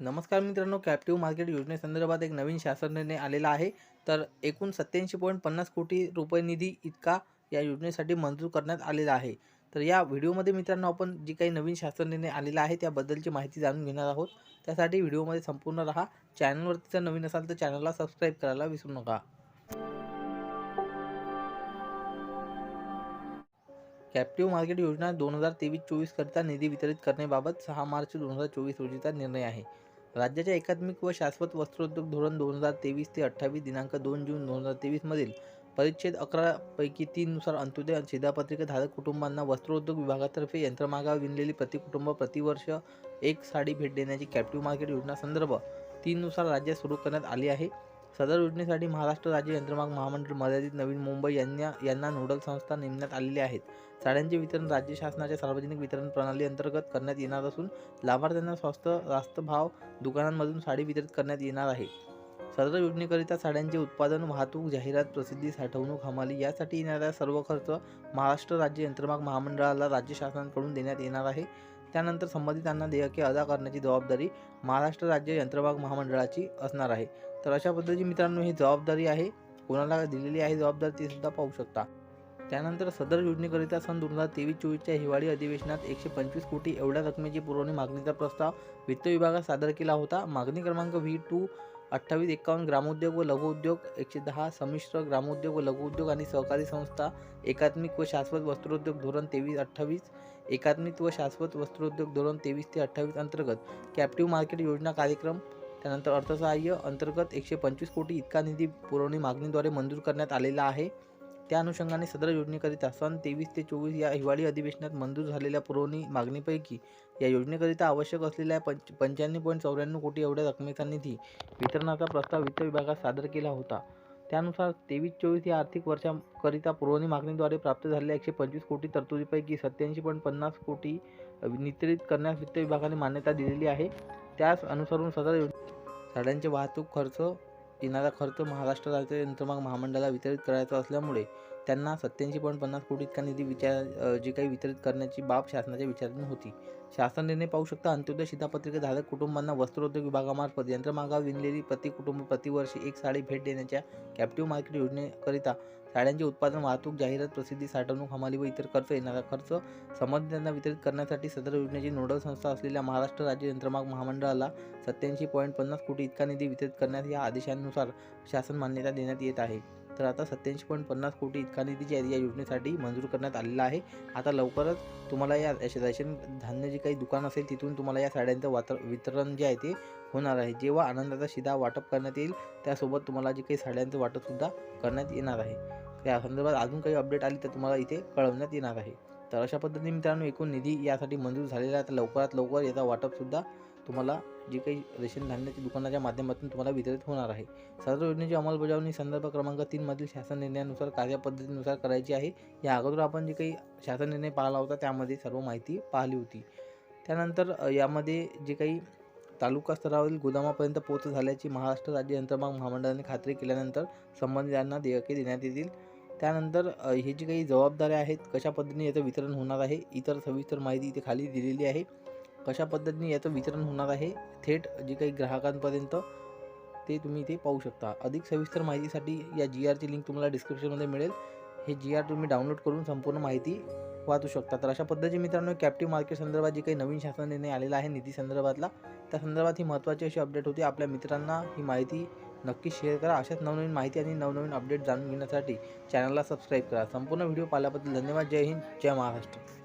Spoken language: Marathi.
नमस्कार मित्रांनो कॅप्टिव्ह मार्केट योजनेसंदर्भात एक नवीन शासन निर्णय आलेला आहे. तर एकूण सत्याऐंशी पॉईंट पन्नास कोटी रुपये निधी इतका या योजनेसाठी मंजूर करण्यात आलेला आहे. तर या व्हिडिओमध्ये मित्रांनो आपण जी काही नवीन शासन निर्णय आलेला आहे त्याबद्दलची माहिती जाणून घेणार आहोत. त्यासाठी व्हिडिओमध्ये संपूर्ण राहा. चॅनलवरती जर नवीन असाल तर चॅनलला सबस्क्राईब करायला विसरू नका. कॅप्टिव्ह मार्केट योजना दोन हजार तेवीस चोवीसकरिता निधी वितरित करण्याबाबत सहा मार्च दोन हजार चोवीस रोजीचा निर्णय आहे. राज्याच्या एकात्मिक व शाश्वत वस्त्रोद्योग धोरण दोन हजार तेवीस ते अठ्ठावीस दिनांक दोन जून दोन हजार तेवीसमधील परिच्छेद अकरापैकी तीननुसार अंत्योदय शिधापत्रिकाधारक कुटुंबांना वस्त्रोद्योग विभागातर्फे यंत्रमागावर विणलेली प्रतिकुटुंब प्रतिवर्ष एक साडी भेट देण्याची कॅप्टिव्ह मार्केट योजना संदर्भ तीननुसार राज्यात सुरू करण्यात आली आहे. सदर योजनेसाठी महाराष्ट्र राज्य यंत्रमाग महामंडळ मर्यादित नवीन मुंबई यांना यांना नोडल संस्था नेमण्यात आलेल्या आहेत. साड्यांचे वितरण राज्य शासनाच्या सार्वजनिक वितरण प्रणाली अंतर्गत करण्यात येणार असून लाभार्थ्यांना स्वस्त रास्त भाव दुकानांमधून साडी वितरित करण्यात येणार आहे. सदर योजनेकरिता साड्यांचे उत्पादन वाहतूक जाहिरात प्रसिद्धी साठवणूक हमाली यासाठी येणारा सर्व खर्च महाराष्ट्र राज्य यंत्रमाग महामंडळाला राज्य शासनाकडून देण्यात येणार आहे. त्यानंतर संबंधितांना देयके अदा करण्याची जबाबदारी महाराष्ट्र राज्य यंत्रमाग महामंडळाची असणार आहे. तर अशा पद्धतीची मित्रांनो ही जबाबदारी आहे. कोणाला दिलेली आहे जबाबदारी ती सुद्धा पाहू शकता. त्यानंतर सदर योजनेकरिता सन दोन हजार तेवीस चोवीसच्या हिवाळी अधिवेशनात एकशे पंचवीस कोटी एवढ्या रकमेची पुरवणी मागणीचा प्रस्ताव वित्त विभागात सादर केला होता. मागणी क्रमांक व्ही टू अठ्ठावीस एकावन्न ग्रामोद्योग व लघुउद्योग एकशे दहा संमिश्र ग्रामोद्योग व लघुउद्योग आणि सहकारी संस्था एकात्मिक व शाश्वत वस्त्रोद्योग धोरण तेवीस अठ्ठावीस एकात्मिक व शाश्वत वस्त्रोद्योग धोरण तेवीस ते अठ्ठावीस अंतर्गत. कॅप्टिव्ह मार्केट योजना कार्यक्रम त्यानंतर अर्थसहाय्य अंतर्गत एकशे पंचवीस कोटी इतका निधी पुरवणी मागणीद्वारे मंजूर करण्यात आलेला आहे. त्या अनुषंगाने सदर योजनेकरिता सन तेवीस ते चोवीस या हिवाळी अधिवेशनात मंजूर झालेल्या पुरवणी मागणीपैकी या योजनेकरिता आवश्यक असलेल्या पंच पंच्याण्णव पॉईंट चौऱ्याण्णव कोटी एवढ्या रकमेचा निधी वितरणाचा प्रस्ताव वित्त विभागात सादर केला होता. त्यानुसार तेवीस चोवीस या आर्थिक वर्षाकरिता पुरवणी मागणीद्वारे प्राप्त झालेल्या एकशे पंचवीस कोटी तरतुदीपैकी सत्याऐंशी पॉईंट पन्नास कोटी वितरित करण्यास वित्त विभागाने मान्यता दिलेली आहे. त्यास अनुसरून सदर झाडांचे वाहतूक खर्च येणारा खर्च महाराष्ट्र राज्य यंत्रमाग महामंडळाला वितरित करायचा असल्यामुळे त्यांना सत्याऐंशी पॉईंट पन्नास कोटी इतका निधी विचार जे काही वितरित करण्याची बाब शासनाच्या विचाराधीन होती. शासन निर्णय पाहू शकता अंत्योदय शिधापत्रिका धारक कुटुंबांना वस्त्रोद्योग विभागामार्फत यंत्रमागावर विणलेली प्रति कुटुंब प्रतिवर्षी एक साडी भेट देण्याच्या कॅप्टिव्ह मार्केट योजनेकरिता साड्यांचे उत्पादन वाहतूक जाहिरात प्रसिद्धी साठवणूक हमाली व इतर खर्च येणारा खर्च संबंधितांना वितरित करण्यासाठी सदर योजनेची नोडल संस्था असलेल्या महाराष्ट्र राज्य यंत्रमाग महामंडळाला सत्याऐंशी पॉईंट पन्नास कोटी इतका निधी वितरित करण्यास या आदेशानुसार शासन मान्यता देण्यात येत आहे. तर आता सत्याऐंशी पॉईंट पन्नास कोटी इतका निधी जे आहे या योजनेसाठी मंजूर करण्यात आलेला आहे. आता लवकरच तुम्हाला या राशन रेशन धान्य जे काही दुकान असेल तिथून तुम्हाला या साड्यांचं वातर वितरण जे आहे ते होणार आहे. जेव्हा आनंदाचा शिधा वाटप करण्यात येईल त्यासोबत तुम्हाला जे काही साड्यांचं वाटपसुद्धा करण्यात येणार आहे. त्या संदर्भात अजून काही अपडेट आली तर तुम्हाला इथे कळवण्यात येणार आहे. तर अशा पद्धतीने मित्रांनो एकूण निधी यासाठी मंजूर झालेला आहे. तर लवकरात लवकर याचा वाटपसुद्धा तुम्हाला जे काही रेशन धान्याच्या दुकानाच्या माध्यमातून तुम्हाला वितरित होणार आहे. सदर योजनेची अंमलबजावणी संदर्भ क्रमांक तीनमधील शासन निर्णयानुसार कार्यपद्धतीनुसार करायची आहे. या अगोदर आपण जे काही शासन निर्णय पाहिला होता त्यामध्ये सर्व माहिती पाहिली होती. त्यानंतर यामध्ये जे काही तालुका स्तरावरील गोदामापर्यंत पोहोच झाल्याची महाराष्ट्र राज्य यंत्रमाग महामंडळाने खात्री केल्यानंतर संबंधितांना देयके देण्यात येतील. त्यानंतर हे जी काही जबाबदाऱ्या आहेत कशा पद्धतीने याचं वितरण होणार आहे इतर सविस्तर माहिती इथे खाली दिलेली आहे. कशा पद्धतीने याचं वितरण होणार आहे? थेट जे काही ग्राहकांपर्यंत ते तुम्ही इथे पाहू शकता. अधिक सविस्तर माहितीसाठी या जी आरची लिंक तुम्हाला डिस्क्रिप्शनमध्ये मिळेल. हे जी आर तुम्ही डाउनलोड करून संपूर्ण माहिती वाचू शकता. तर अशा पद्धतीने मित्रांनो कॅप्टिव्ह मार्केट संदर्भात जे काही नवीन शासन निर्णय आलेला आहे निधी संदर्भातला त्या संदर्भात ही महत्त्वाची अशी अपडेट होती. आपल्या मित्रांना ही माहिती नक्की शेअर करा. अशाच नवनवीन माहिती आणि नवनवीन अपडेट जाणून घेण्यासाठी चॅनलला सबस्क्राईब करा. संपूर्ण व्हिडिओ पाहिल्याबद्दल धन्यवाद. जय हिंद. जय महाराष्ट्र.